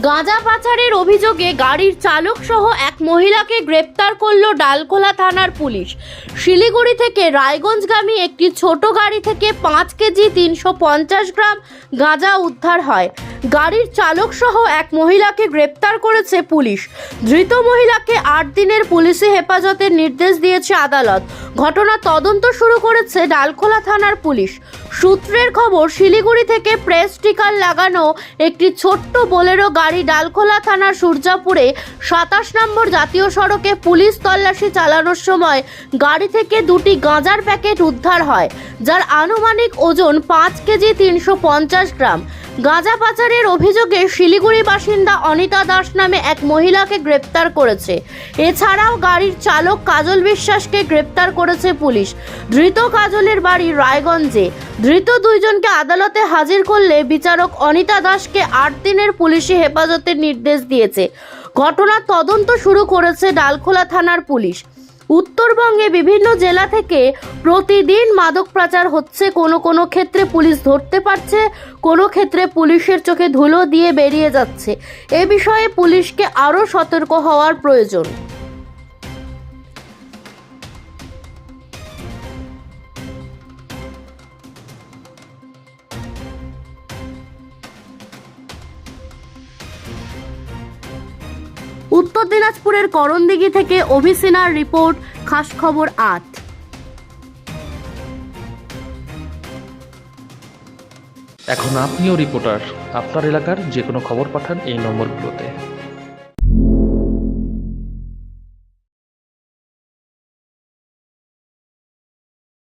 গাঁজা পাচারের অভিযোগে গাড়ির চালক সহ এক মহিলাকে গ্রেপ্তার করল ডালখোলা থানার পুলিশ। শিলিগুড়ি থেকে রায়গঞ্জগামী একটি ছোট গাড়ি থেকে পাঁচ কেজি তিনশো পঞ্চাশ গ্রাম গাঁজা উদ্ধার হয়। গাড়ির চালক সহ এক মহিলাকে গ্রেপ্তার করেছে পুলিশ। ধৃত মহিলাকে আট দিনের পুলিশি হেফাজতের নির্দেশ দিয়েছে আদালত। ঘটনা তদন্ত শুরু করেছে ডালখোলা থানার পুলিশ। সূত্রের খবর, শিলিগুড়ি থেকে প্রেস স্টিকার লাগানো একটি ছোট্ট বোলেরো গাড়ি ডালখোলা থানার সূর্যাপুরে সাতাশ নম্বর জাতীয় সড়কে পুলিশ তল্লাশি চালানোর সময় গাড়ি থেকে দুটি গাঁজার প্যাকেট উদ্ধার হয়, যার আনুমানিক ওজন পাঁচ কেজি তিনশো পঞ্চাশ গ্রাম। গাঁজা পাচারের অভিযোগে শিলিগুড়ি বাসিন্দা অনিতা দাস নামে এক মহিলাকে গ্রেপ্তার করেছে। এছাড়াও গাড়ির চালক কাজল বিশ্বাসকে গ্রেপ্তার করেছে পুলিশ। ধৃত কাজলের বাড়ি রায়গঞ্জে। ধৃত দুইজনকে আদালতে হাজির করলে বিচারক অনিতা দাসকে আট দিনের পুলিশি হেফাজতের নির্দেশ দিয়েছে। ঘটনার তদন্ত শুরু করেছে ডালখোলা থানার পুলিশ। উত্তরবঙ্গে বিভিন্ন জেলা থেকে প্রতিদিন মাদক পাচার হচ্ছে। কোনো কোনো ক্ষেত্রে পুলিশ ধরতে পারছে, কোনো ক্ষেত্রে পুলিশের চোখে ধুলো দিয়ে বেরিয়ে যাচ্ছে। এ বিষয়ে পুলিশকে আরও সতর্ক হওয়ার প্রয়োজন। উত্তর দিনাজপুরের করণদিঘি থেকে অভিসিনার রিপোর্ট খাস খবর আট। এখন আপনিও রিপোর্টার। আপনার এলাকার যে কোনো খবর পাঠান এই নম্বরগুলোতে।